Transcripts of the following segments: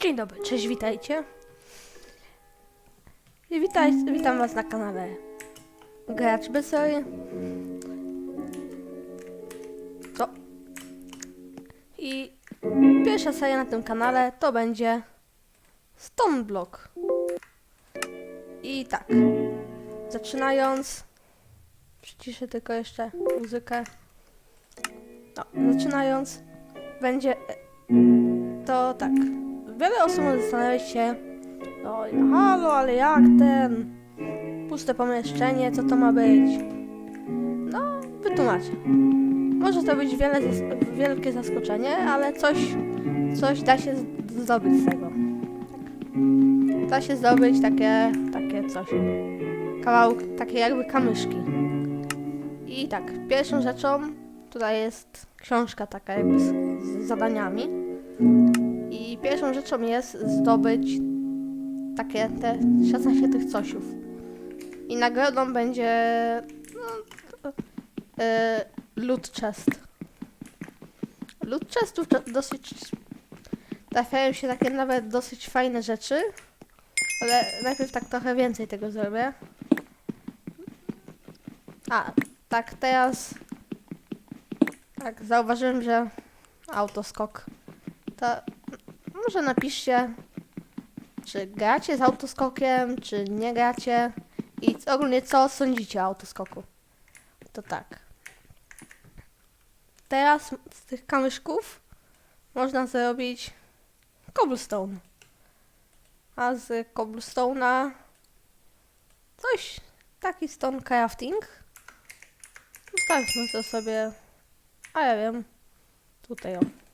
Dzień dobry, cześć, witajcie. I witaj, witam was na kanale Gracz Besory. Co? I pierwsza seria na tym kanale to będzie Stone Block. I tak, zaczynając, przyciszę tylko jeszcze muzykę. No, zaczynając, będzie to tak. Wiele osób może zastanawiać się, no halo, ale jak ten puste pomieszczenie, co to ma być? No, wytłumaczę. Może to być wiele, wielkie zaskoczenie, ale coś, coś da się zdobyć z tego. Da się zdobyć takie, takie coś. Kawałki, takie jakby kamyszki. I tak, pierwszą rzeczą tutaj jest książka taka jakby z, z zadaniami. Pierwszą rzeczą jest zdobyć takie te 16 tych cosiów. I nagrodą będzie no, e, loot chest. Loot chestów dosyć trafiają się takie nawet dosyć fajne rzeczy. Ale najpierw tak trochę więcej tego zrobię. A, tak teraz tak, zauważyłem, że autoskok to może napiszcie, czy gracie z autoskokiem, czy nie gracie i ogólnie co sądzicie o autoskoku. To tak. Teraz z tych kamyszków można zrobić cobblestone. A z cobblestone'a coś, taki stone crafting. Zostawmy to sobie, a ja wiem, tutaj o.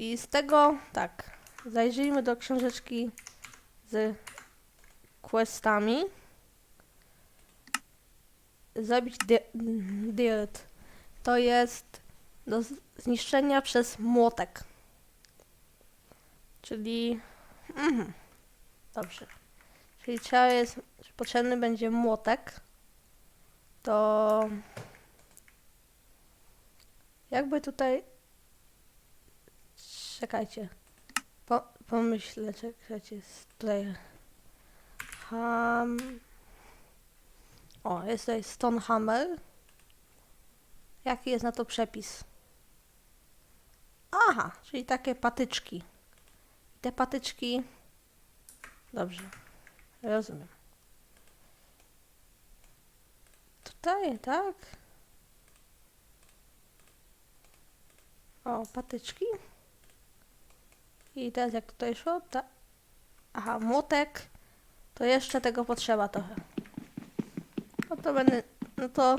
I z tego, tak, zajrzyjmy do książeczki z questami. Zrobić di- dirt. To jest do zniszczenia przez młotek. Czyli... Mhm. Dobrze. Czyli trzeba jest, potrzebny będzie młotek. To... Jakby tutaj Czekajcie. Po, pomyślę, czekajcie, tutaj. Ham. O, jest tutaj Stone Hammer. Jaki jest na to przepis? Aha, czyli takie patyczki. Te patyczki. Dobrze. Rozumiem. Tutaj, tak? O, patyczki. I teraz jak tutaj szło, ta... Aha, młotek. To jeszcze tego potrzeba trochę. No to będę... No to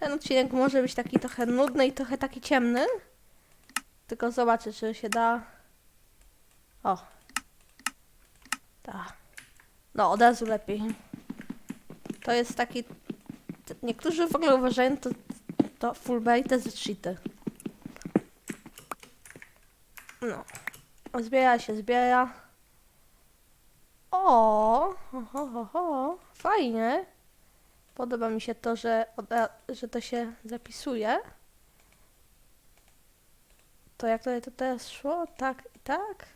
ten odcinek może być taki trochę nudny i trochę taki ciemny. Tylko zobaczę, czy się da... O. Tak. No, od razu lepiej. To jest taki... Niektórzy w ogóle uważają to, to full bait to jest cheaty. No. Zbiera się, zbiera. O, ho, ho, ho, fajnie. Podoba mi się to, że, oda- że to się zapisuje. To jak tutaj to teraz szło? Tak i tak?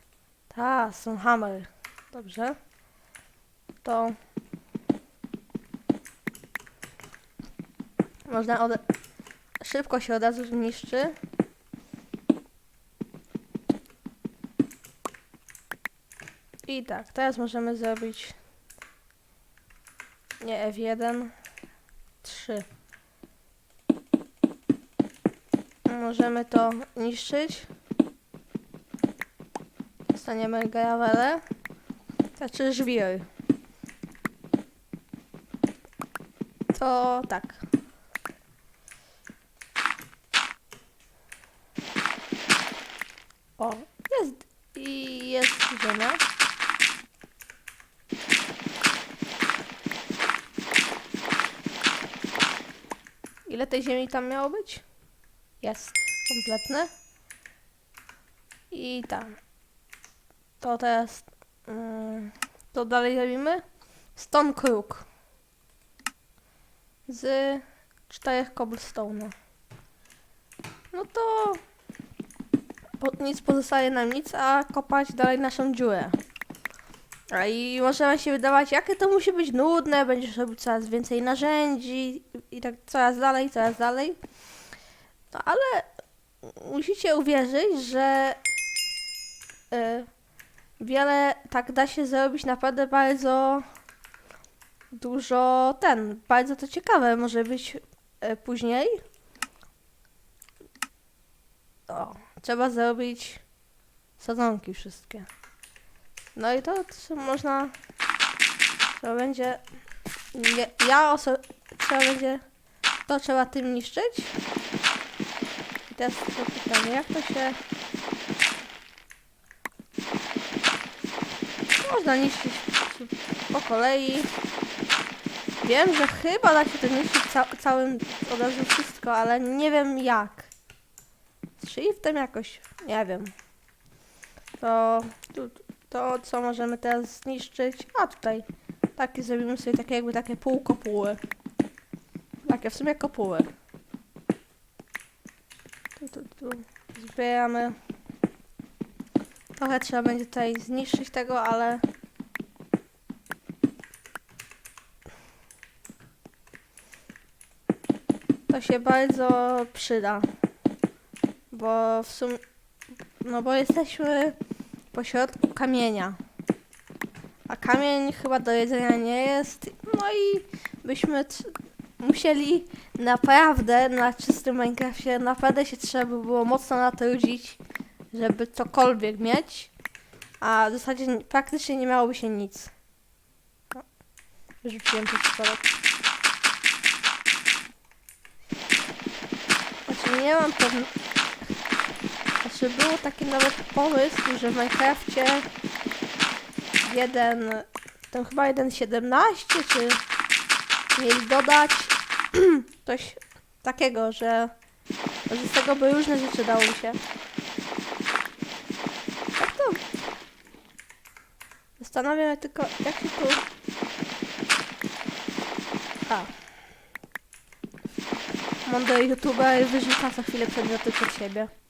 Tak, hammer. Dobrze. To można od... szybko się od razu zniszczy. I tak, teraz możemy zrobić nie F1 3 możemy to niszczyć. Dostaniemy gravele znaczy żwir to tak o jest i jest ziemia Ziemi tam miało być? Jest. Kompletne. I tam. To teraz... Mm, to dalej robimy. Stone Crook. Z czterech cobblestone. No to po, nic pozostaje nam nic, a kopać dalej naszą dziurę. I może wam się wydawać, jakie to musi być nudne, będziesz robił coraz więcej narzędzi i tak coraz dalej, coraz dalej. No ale musicie uwierzyć, że y, wiele tak da się zrobić naprawdę bardzo dużo ten, bardzo to ciekawe może być y, później. O, trzeba zrobić sadzonki wszystkie. No i to można, trzeba będzie, nie, ja oso, trzeba będzie, to trzeba tym niszczyć. I teraz to pytanie, jak to się... Można niszczyć po kolei. Wiem, że chyba da się to niszczyć ca całym od razu wszystko, ale nie wiem jak. Shiftem jakoś, nie wiem. To, tu, to co możemy teraz zniszczyć? A tutaj, takie zrobimy sobie takie jakby takie półkopuły. Takie w sumie kopuły. Tu, tu, tu zbieramy. Trochę trzeba będzie tutaj zniszczyć tego, ale... To się bardzo przyda. Bo w sumie... No bo jesteśmy pośrodku kamienia. A kamień chyba do jedzenia nie jest. No i byśmy musieli naprawdę na czystym Minecrafcie naprawdę się trzeba by było mocno natrudzić, żeby cokolwiek mieć. A w zasadzie praktycznie nie miałoby się nic. No, Wyrzuciłem to pistolet. Znaczy nie mam pewności. Znaczy był taki nawet pomysł, że w Minecrafcie jeden, tam chyba 1.17 czy mieli dodać coś takiego, że, z tego by różne rzeczy dało się. Tak to. Zastanawiam się tylko, jak się tu... A. Mądry youtuber wyrzuca co chwilę przedmioty przed siebie.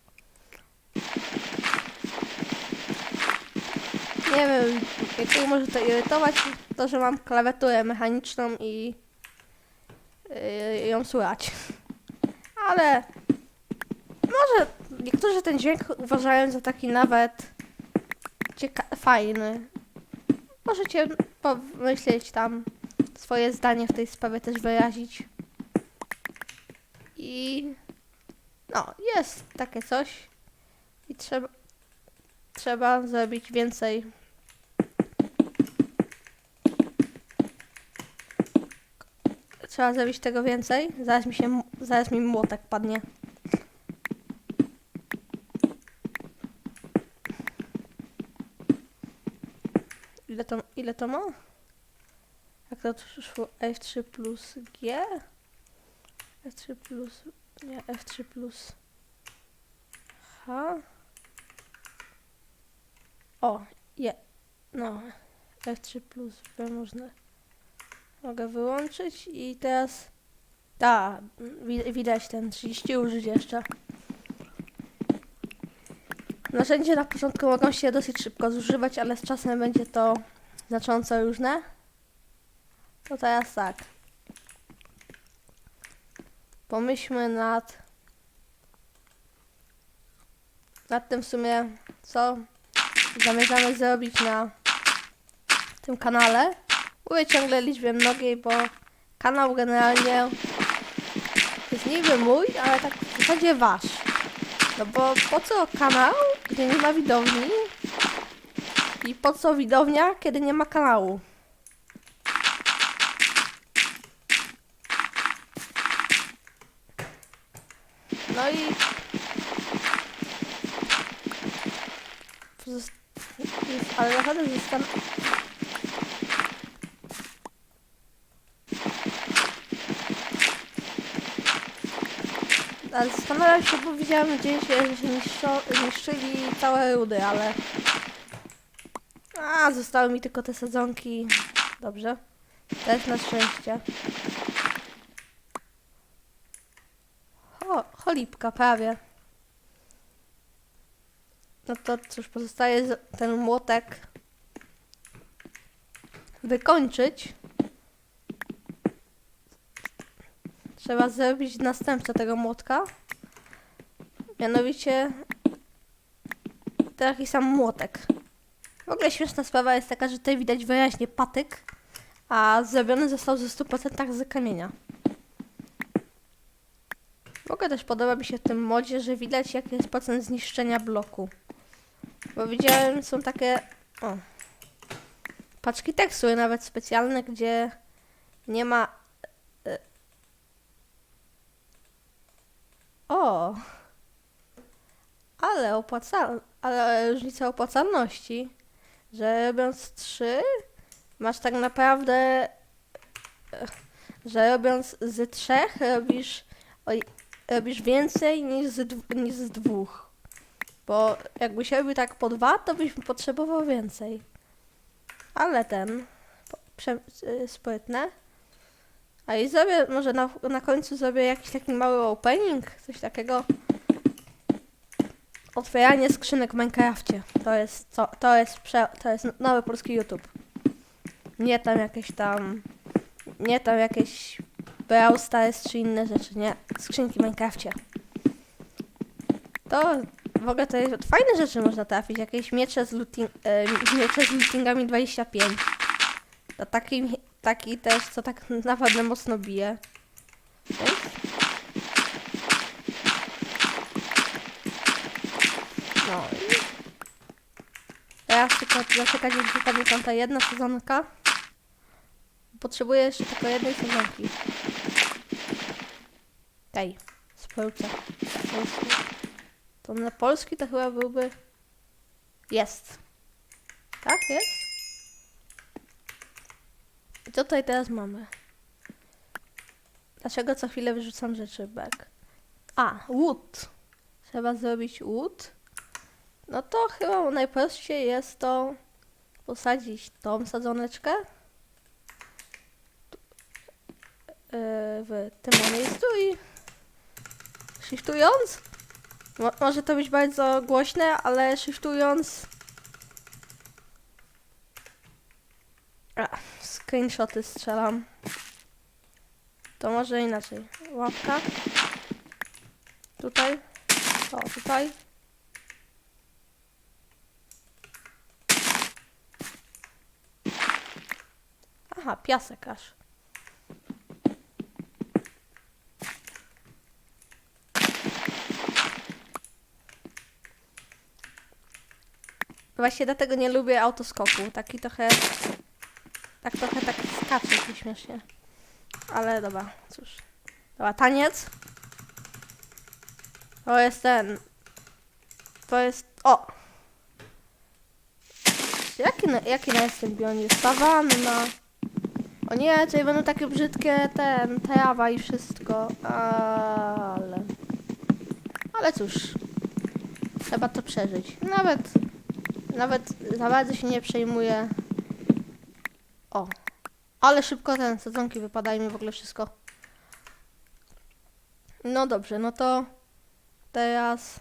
Nie wiem, jakiego może to irytować, to, że mam klawiaturę mechaniczną i yy, ją słychać. Ale może niektórzy ten dźwięk uważają za taki nawet fajny. Możecie pomyśleć tam swoje zdanie w tej sprawie też wyrazić. I no, jest takie coś. I trzeba trzeba zrobić więcej. Trzeba zrobić tego więcej. Zaraz mi się, zaraz mi młotek padnie. Ile to, ile to ma? Jak to szło? F3 plus G? F3 plus... Nie, F3 plus... H? O, je. No. F3 plus B można. Mogę wyłączyć i teraz. Da, wi- widać ten 30 użyć jeszcze. Narzędzia na początku mogą się dosyć szybko zużywać, ale z czasem będzie to znacząco różne. To teraz tak. Pomyślmy nad nad tym w sumie, co zamierzamy zrobić na tym kanale. Mówię ciągle liczbie mnogiej, bo kanał generalnie jest niby mój, ale tak w zasadzie wasz. No bo po co kanał, gdzie nie ma widowni? I po co widownia, kiedy nie ma kanału? No i ale naprawdę zostan... Ale zastanawiam się, bo widziałem gdzieś, że niszczyli całe rudy, ale... A, zostały mi tylko te sadzonki. Dobrze. Też na szczęście. O, cholipka, prawie. No to cóż, pozostaje ten młotek wykończyć. Trzeba zrobić następcę tego młotka. Mianowicie taki sam młotek. W ogóle śmieszna sprawa jest taka, że tutaj widać wyraźnie patyk, a zrobiony został ze 100% z kamienia. W ogóle też podoba mi się w tym modzie, że widać jaki jest procent zniszczenia bloku. Bo widziałem, są takie o, paczki tekstury nawet specjalne, gdzie nie ma... O! Ale opłacalne, ale różnica opłacalności, że robiąc trzy, masz tak naprawdę, e, że robiąc z trzech robisz, robisz więcej niż z, niż z dwóch. Bo jakbyś robił tak po dwa, to byś potrzebował więcej. Ale ten, prze, y, sprytne. A i zrobię, może na, na końcu zrobię jakiś taki mały opening, coś takiego. Otwieranie skrzynek w Minecrafcie. To jest, to, to jest, prze, to jest nowy polski YouTube. Nie tam jakieś tam, nie tam jakieś Brawl Stars czy inne rzeczy, nie. Skrzynki w Minecrafcie. To w ogóle to jest fajne rzeczy można trafić. Jakieś miecze z, looting, e, miecze z lootingami 25. To taki, taki też, co tak naprawdę mocno bije. No i teraz tylko zaczekać, aż wypadnie tam ta jedna sezonka. Potrzebuję jeszcze tylko jednej sezonki. Tej, spełce. To na polski to chyba byłby... Jest. Tak, jest? Co tutaj teraz mamy? Dlaczego co chwilę wyrzucam rzeczy back? A, wood. Trzeba zrobić wood. No to chyba najprościej jest to posadzić tą sadzoneczkę yy, w tym miejscu i shiftując Mo może to być bardzo głośne, ale shiftując A, screenshoty strzelam. To może inaczej. Łapka. Tutaj. O, tutaj. Aha, piasek aż. Właśnie dlatego nie lubię autoskoku. Taki trochę... Tak trochę tak skacze śmiesznie. Ale dobra, cóż. Dobra, taniec. To jest ten. To jest... O! Jaki, na- jaki na jest ten bion? Jest sawanna. O nie, tutaj będą takie brzydkie ten, trawa i wszystko. Ale... Ale cóż. Trzeba to przeżyć. Nawet... Nawet za bardzo się nie przejmuję. O. Ale szybko ten sadzonki wypadają mi w ogóle wszystko. No dobrze, no to teraz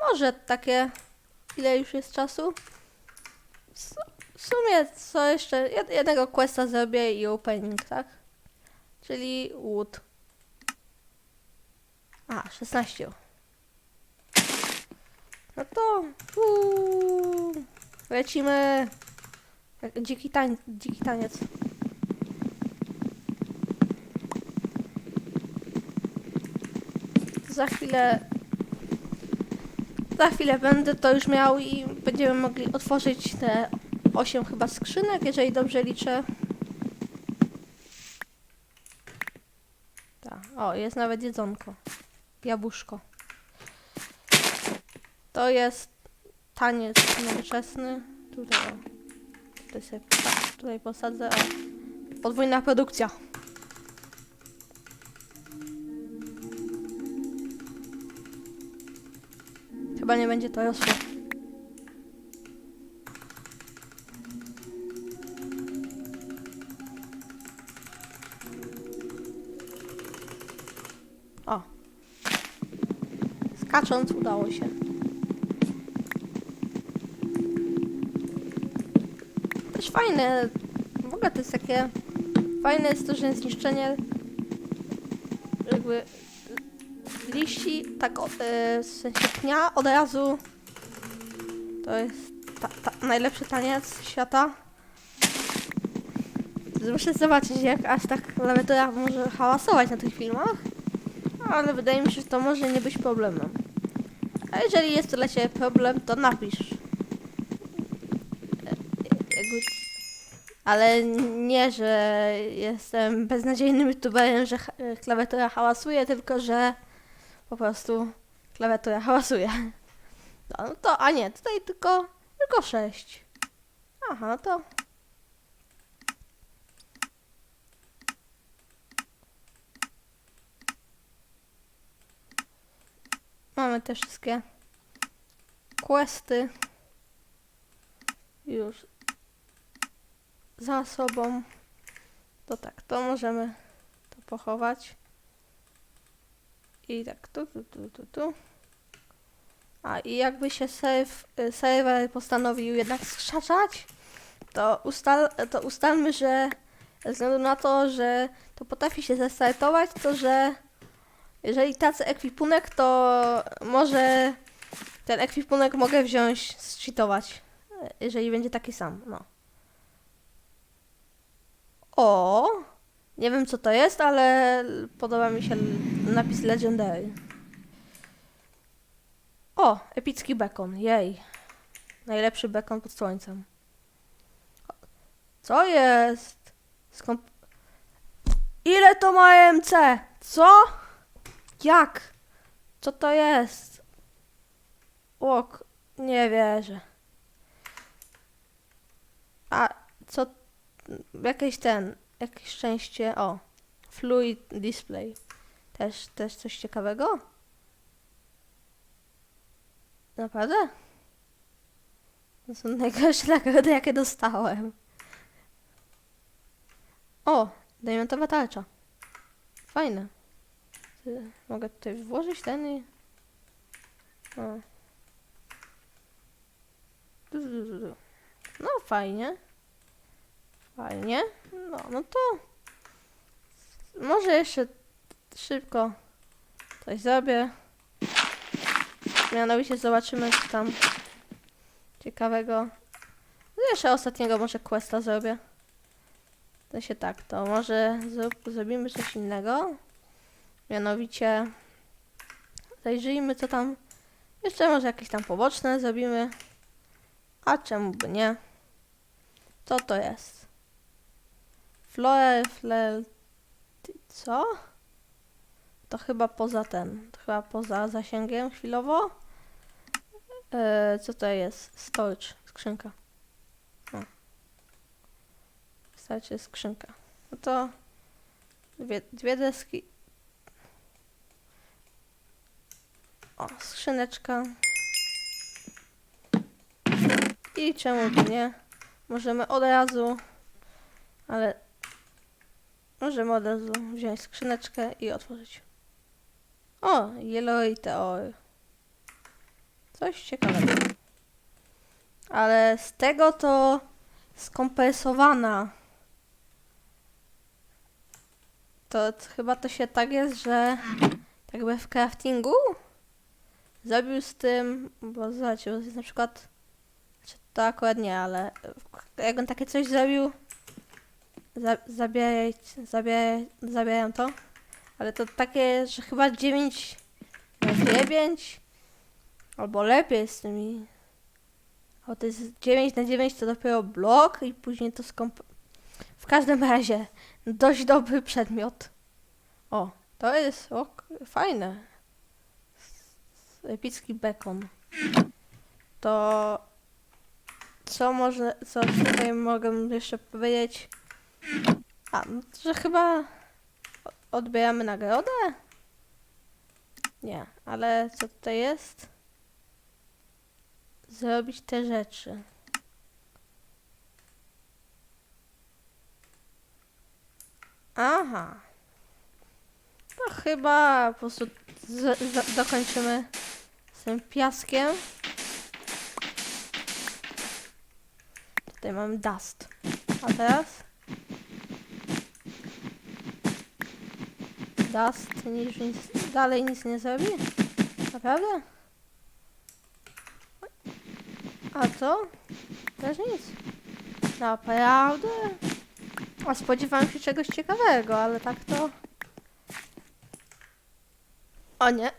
może takie ile już jest czasu? W sumie co jeszcze? Jed- Jednego questa zrobię i opening, tak? Czyli wood. A, 16. No to uuu, lecimy. Dziki, tań, dziki taniec. Za chwilę. Za chwilę będę to już miał i będziemy mogli otworzyć te 8 chyba skrzynek, jeżeli dobrze liczę. Tak. O, jest nawet jedzonko. Jabłuszko. To jest taniec nowoczesny. Tutaj. Tutaj sobie tutaj posadzę. O. Podwójna produkcja. Chyba nie będzie to rosło. O. Skacząc udało się. Fajne. W ogóle to jest takie... Fajne jest to, że zniszczenie jakby liści, tak o, e, w sensie pnia od razu to jest ta, ta, najlepszy taniec świata. Muszę zobaczyć, jak aż tak klawiatura może hałasować na tych filmach, ale wydaje mi się, że to może nie być problemem. A jeżeli jest to dla Ciebie problem, to napisz. Ale nie, że jestem beznadziejnym youtuberem, że klawiatura hałasuje, tylko że po prostu klawiatura hałasuje. No, no to, a nie, tutaj tylko, tylko 6. Aha, no to... Mamy te wszystkie questy już za sobą. To tak, to możemy to pochować. I tak, tu, tu, tu, tu, tu. A i jakby się serwer postanowił jednak skrzaczać, to, ustal, to ustalmy, że ze względu na to, że to potrafi się zestartować, to że jeżeli tacy ekwipunek, to może ten ekwipunek mogę wziąć, zcheatować, jeżeli będzie taki sam, no. O! Nie wiem co to jest, ale podoba mi się napis Legendary. O, epicki bekon, jej. Najlepszy bekon pod słońcem. Co jest? Skąd... Ile to ma MC? Co? Jak? Co to jest? Łok, nie wierzę. A? Jakieś ten, jakieś szczęście, o. Fluid display. Też, też coś ciekawego? Naprawdę? To są najgorsze nagrody, jakie dostałem. O, diamentowa tarcza. Fajne. Mogę tutaj włożyć ten i... O. No, fajnie. Fajnie. No, no to... Może jeszcze szybko coś zrobię. Mianowicie zobaczymy, co tam ciekawego. Jeszcze ostatniego może questa zrobię. To się tak, to może zrobimy coś innego. Mianowicie zajrzyjmy, co tam. Jeszcze może jakieś tam poboczne zrobimy. A czemu by nie? Co to jest? Flore, flel... Co? To chyba poza ten, to chyba poza zasięgiem chwilowo. E, co to jest? Storage, skrzynka. O. Wystarczy skrzynka. No to dwie, dwie deski. O, skrzyneczka. I czemu nie? Możemy od razu, ale możemy od razu wziąć skrzyneczkę i otworzyć. O, Yellow Teory. Coś ciekawego. Ale z tego to skompresowana. To t- chyba to się tak jest, że jakby w craftingu zrobił z tym, bo zobaczcie, bo jest na przykład, czy to akurat nie, ale jak on takie coś zrobił, za, zabieraj, zabieraj, to. Ale to takie, że chyba 9 na 9 albo lepiej z tymi. O, to jest 9 na 9 to dopiero blok i później to skomp... W każdym razie, dość dobry przedmiot. O, to jest o, fajne. Epicki bekon. To co może, co tutaj mogę jeszcze powiedzieć? A, no, że chyba odbieramy nagrodę? Nie, ale co tutaj jest? Zrobić te rzeczy. Aha. To chyba po prostu dokończymy z tym piaskiem. Tutaj mamy dust. A teraz? Dust nic, dalej nic nie zrobi? Naprawdę? A co? Też nic. Naprawdę? A spodziewałem się czegoś ciekawego, ale tak to... O nie.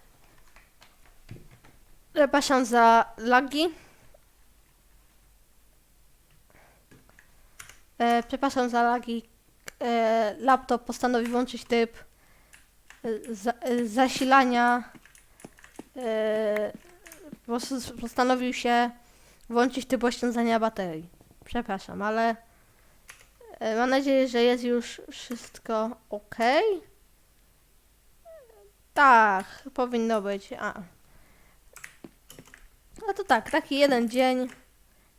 Przepraszam za lagi. E, przepraszam za lagi. E, laptop postanowił włączyć e, zasilania. E, postanowił się włączyć tryb oszczędzania baterii. Przepraszam, ale e, mam nadzieję, że jest już wszystko ok. Tak, powinno być. A. No to tak, taki jeden dzień.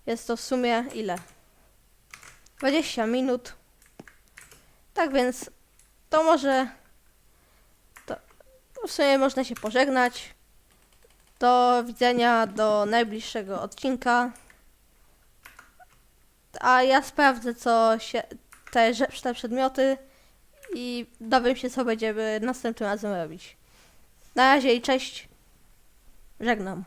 Jest to w sumie ile? 20 minut. Tak więc to może w sumie można się pożegnać. Do widzenia do najbliższego odcinka. A ja sprawdzę co się te przedmioty i dowiem się co będziemy następnym razem robić. Na razie i cześć. Żegnam.